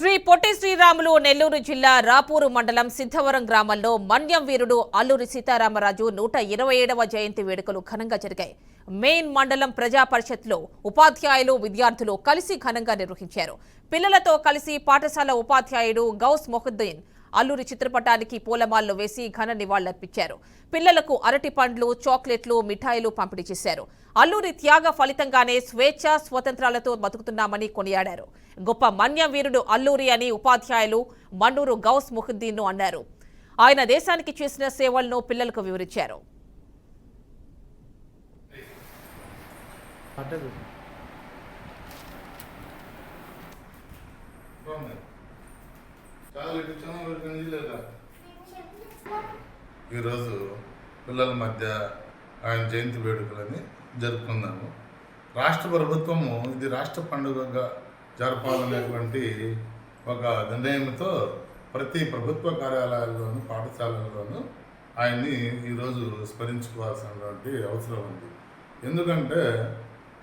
శ్రీ పొట్టి శ్రీరాములు నెల్లూరు జిల్లా రాపూరు మండలం సిద్ధవరం గ్రామంలో మన్యం వీరుడు అల్లూరి సీతారామరాజు నూట ఇరవై ఏడవ జయంతి వేడుకలు ఘనంగా జరిగాయి. మెయిన్ మండలం ప్రజా పరిషత్లో ఉపాధ్యాయులు విద్యార్థులు కలిసి ఘనంగా నిర్వహించారు. పిల్లలతో కలిసి పాఠశాల ఉపాధ్యాయుడు గౌస్ మొహద్దీన్ అల్లూరి చిత్రపటానికి పూలమాలను వేసి ఘన నివాళులర్పించారు. పిల్లలకు అరటి పండ్లు చాక్లెట్లు మిఠాయిలు పంపిణీ చేశారు. అల్లూరి త్యాగ ఫలితంగానే స్వేచ్ఛ స్వతంత్రాలతో బతుకుతున్నామని కొనియాడారు. గొప్ప మన్య వీరుడు అల్లూరి అని ఉపాధ్యాయులు మన్నూరు గౌస్ ముహుద్దీన్ను అన్నారు. ఆయన దేశానికి చేసిన సేవలను పిల్లలకు వివరించారు. పట్టదు. ఈరోజు పిల్లల మధ్య ఆయన జయంతి వేడుకలని జరుపుకున్నాము. రాష్ట్ర ప్రభుత్వము ఇది రాష్ట్ర పండుగగా జరపాలనేటువంటి ఒక నిర్ణయంతో ప్రతి ప్రభుత్వ కార్యాలయాల్లోనూ పాఠశాలల్లోనూ ఆయన్ని ఈరోజు స్మరించుకోవాల్సినటువంటి అవసరం ఉంది. ఎందుకంటే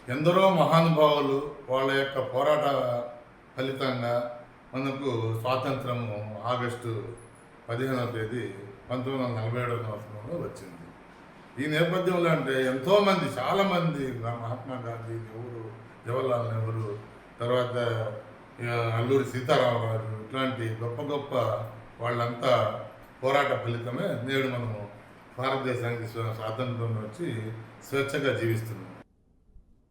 ఎందరో మహానుభావులు వాళ్ళ యొక్క పోరాట ఫలితంగా మనకు స్వాతంత్రము ఆగస్టు పదిహేనవ తేదీ పంతొమ్మిది వందల నలభై ఏడవ సంవత్సరంలో వచ్చింది. ఈ నేపథ్యంలో అంటే ఎంతోమంది చాలామంది మహాత్మా గాంధీ నెహ్రూ జవహర్లాల్ నెహ్రూ తర్వాత అల్లూరి సీతారామరాజు ఇట్లాంటి గొప్ప గొప్ప వాళ్ళంతా పోరాట ఫలితమే నేడు మనము భారతదేశానికి స్వాతంత్రం వచ్చి స్వేచ్ఛగా జీవిస్తున్నాం.